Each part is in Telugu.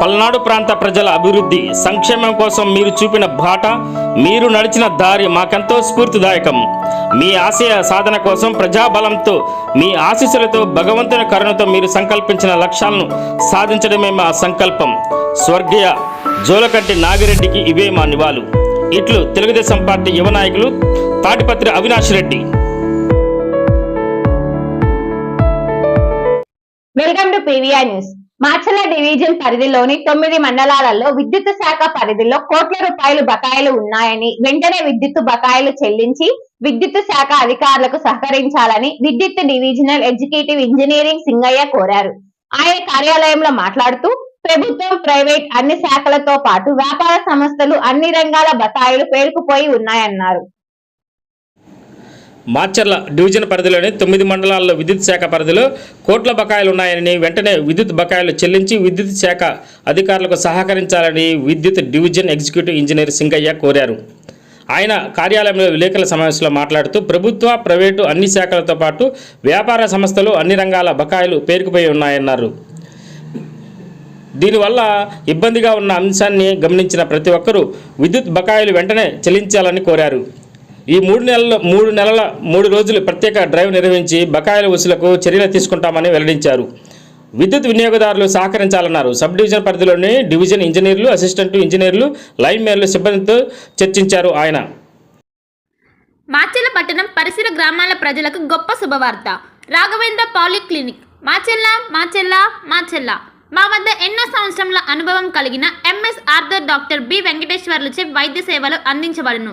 పల్నాడు ప్రాంత ప్రజల అభివృద్ధి సంక్షేమం కోసం మీరు చూపిన బాట మీరు నడిచిన దారి మాకెంతో స్ఫూర్తిదాయకం. మీ ఆశయ సాధన కోసం ప్రజాబలంతో మీ ఆశీస్సులతో భగవంతుని కరుణతో మీరు సంకల్పించిన లక్ష్యాలను సాధించడమే మా సంకల్పం. స్వర్గీయ జోలకంటి నాగిరెడ్డికి ఇవే మా నివాళులు ఇట్లు తెలుగుదేశం పార్టీ యువ నాయకులు Tadipatri Avinash Reddy. Welcome to PVR news Machala division పరిధిలోని తొమ్మిది మండలాలలో విద్యుత్ శాఖ పరిధిలో కోట్ల రూపాయలు బకాయిలు ఉన్నాయని వెంటనే విద్యుత్ బకాయిలు చెల్లించి విద్యుత్ శాఖ అధికారులకు సహకరించాలని విద్యుత్ డివిజనల్ ఎగ్జిక్యూటివ్ ఇంజనీరింగ్ సింగయ్య కోరారు. ఆయన కార్యాలయంలో మాట్లాడుతూ ప్రభుత్వం ప్రైవేట్ అన్ని శాఖలతో పాటు వ్యాపార సంస్థలు అన్ని రంగాల బకాయిలు పేరుకుపోయి ఉన్నాయన్నారు. మార్చర్ల డివిజన్ పరిధిలోని తొమ్మిది మండలాల్లో విద్యుత్ శాఖ పరిధిలో కోట్ల బకాయిలు ఉన్నాయని వెంటనే విద్యుత్ బకాయిలు చెల్లించి విద్యుత్ శాఖ అధికారులకు సహకరించాలని విద్యుత్ డివిజన్ ఎగ్జిక్యూటివ్ ఇంజనీర్ సింగయ్య కోరారు. ఆయన కార్యాలయంలో విలేకరుల సమావేశంలో మాట్లాడుతూ ప్రభుత్వ ప్రైవేటు అన్ని శాఖలతో పాటు వ్యాపార సంస్థలు అన్ని రంగాల బకాయిలు పేరుకుపోయి ఉన్నాయన్నారు. దీనివల్ల ఇబ్బందిగా ఉన్న అంశాన్ని గమనించిన ప్రతి ఒక్కరూ విద్యుత్ బకాయిలు వెంటనే చెల్లించాలని కోరారు. ఈ మూడు నెలల మూడు నెలల మూడు రోజులు ప్రత్యేక డ్రైవ్ నిర్వహించి బకాయిల వసూలకు చర్యలు తీసుకుంటామని వెల్లడించారు. విద్యుత్ వినియోగదారులు సహకరించాలన్నారు. సబ్ డివిజన్ పరిధిలోని డివిజన్ ఇంజనీర్లు అసిస్టెంట్ ఇంజనీర్లు లైన్ మేర్లు సిబ్బందితో చర్చించారు ఆయన. మాచెల్ల పట్టణం పరిసర గ్రామాల ప్రజలకు గొప్ప శుభవార్త. రాఘవేంద్ర పాలిక్లినిక్. మాచెల్ల మాచెల్ల మాచెల్ల మా వద్ద ఎన్నో సంవత్సరముల అనుభవం కలిగిన ఎంఎస్ ఆర్థర్ డాక్టర్ బి వెంకటేశ్వర్లచే వైద్య సేవలు అందించబడును.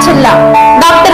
టక్కీస్ డాక్టర్